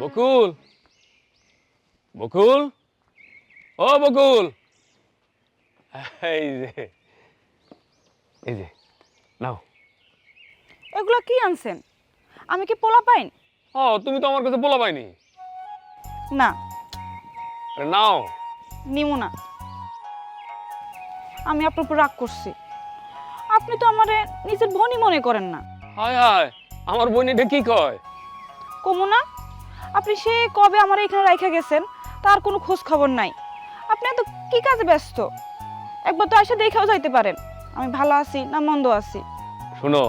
বকুল। বকুল? ও বকুল। এই যে। এই যে নাও। এগুলো কি আনছেন? আমি কি পোলা পাইন? ও তুমি তো আমার কাছে বলা পাইনি। না। আরে নাও। না। আমি আপনার উপর রাগ করছি। আপনি তো আমারে নিজের বোনই মনে করেন না। হায় হায় আমার বোন এটা কি কয়? কমু না। আপনি সে কবে আমার এখানে রাইখা গেছেন তার কোনো খোঁজ খবর নাই। আপনি এত কি কাজে ব্যস্ত? একবার তো এসে দেখাও যাইতে পারেন। আমি ভালো আছি না মন্দ আছি? শোনো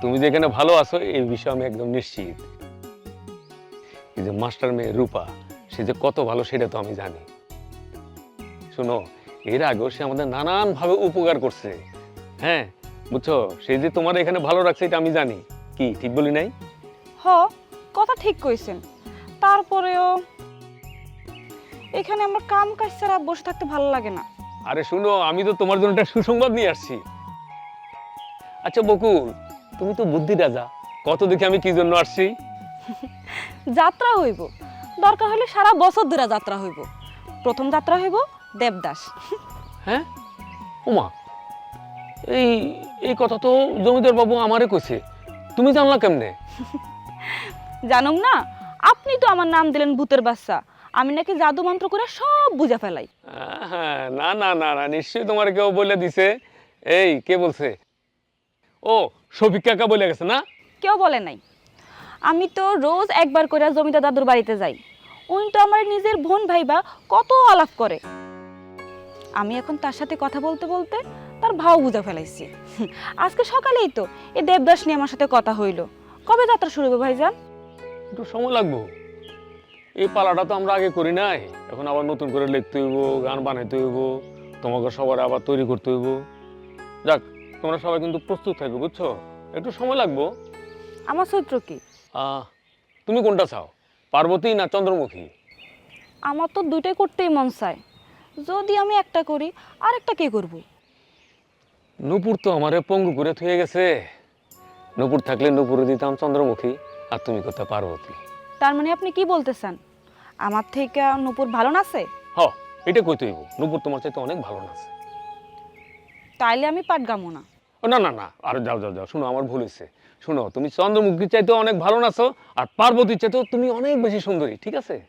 তুমি যে এখানে ভালো আছো এই বিষয়ে আমি একদম নিশ্চিত। এই যে মাস্টার মেয়ে রূপা সে যে কত ভালো সেটা তো আমি জানি। শোনো এর আগেও সে আমাদের নানান ভাবে উপকার করছে। হ্যাঁ বুঝছ? সে যে তোমার এখানে ভালো রাখছে এটা আমি জানি। কি ঠিক বলি নাই? হ কথা ঠিক কইছেন। তারপরেও এখানে আমার কাম কাজ ছাড়া বসে থাকতে ভালো লাগে না। আরে শুনো আমি তো তোমার জন্য একটা সুসংবাদ নিয়ে আসছি। আচ্ছা বকুল তুমি তো বুদ্ধি রাজা। কত দেখে আমি কি জন্য আসছি? যাত্রা হইব। দরকার হলে সারা বছর ধরে যাত্রা হইব। প্রথম যাত্রা হইব দেবদাস। হ্যাঁ? উমা এই এই কথা তো জমিদার বাবু আমারে কইছে। তুমি জানলা কেমনে? জানুম না? আপনি তো আমার নাম দিলেন ভূতের বাচ্চা। আমি নাকি জাদু মন্ত্র করে সব বুঝে ফেলাই। হ্যাঁ না না না না নিশ্চয়ই তোমার কেউ বলে দিছে। এই কে বলছে? ও শফিক কাকা বলে গেছে না? কেউ বলে নাই। আমি তো রোজ একবার করে জমিদার দাদুর বাড়িতে যাই। উনি তো আমার নিজের বোন ভাইবা কত আলাপ করে। আমি এখন তার সাথে কথা বলতে বলতে তার ভাও বুঝে ফেলাইছি। আজকে সকালেই তো এই দেবদাস নিয়ে আমার সাথে কথা হইল। কবে যাত্রা শুরু হবে ভাইজান? একটু সময় লাগবো। এই পালাটা তো আমরা আগে করি নাই। এখন আবার নতুন করে লিখতে হইব গান বানাইতে হইব তোমাকে সবার আবার তৈরি করতে হইব। যাক তোমরা সবাই কিন্তু প্রস্তুত থাকবে বুঝছ? একটু সময় লাগবো। আমার চরিত্র কি? তুমি কোনটা চাও? পার্বতী না চন্দ্রমুখী? আমার তো দুইটাই করতেই মন চায়। যদি আমি একটা করি আর একটা কে করব? নূপুর তো আমারে পঙ্গু করে থুয়ে গেছে। নূপুর থাকলে নূপুরে দিতাম চন্দ্রমুখী। আর তুমি করতে পার্বতী তার মানে আপনি কি বলতেছেন? আমার থেকে নূপুর ভালো নাচে? হ এটা কই হইব। নূপুর তোমার চাইতে অনেক ভালো নাচে। তাইলে আমি পাট গামো না। ও না না না আর যাও যাও যাও শুনো আমার ভুল হয়েছে শুনো তুমি চন্দ্রমুখীর চাইতেও অনেক ভালো নাচো আর পার্বতীর চাইতেও তুমি অনেক বেশি সুন্দরী ঠিক আছে?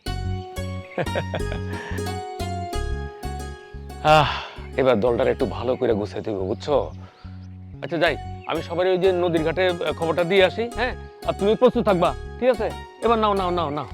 আহ এবার দলটার একটু ভালো করে গুছাইতে হবে বুঝছ? আচ্ছা যাই আমি সবাই ওই যে নদীর ঘাটে আহ, খবরটা দিয়ে আসি হ্যাঁ? আর তুমি প্রস্তুত থাকবা ঠিক আছে? এবার নাও নাও নাও নাও।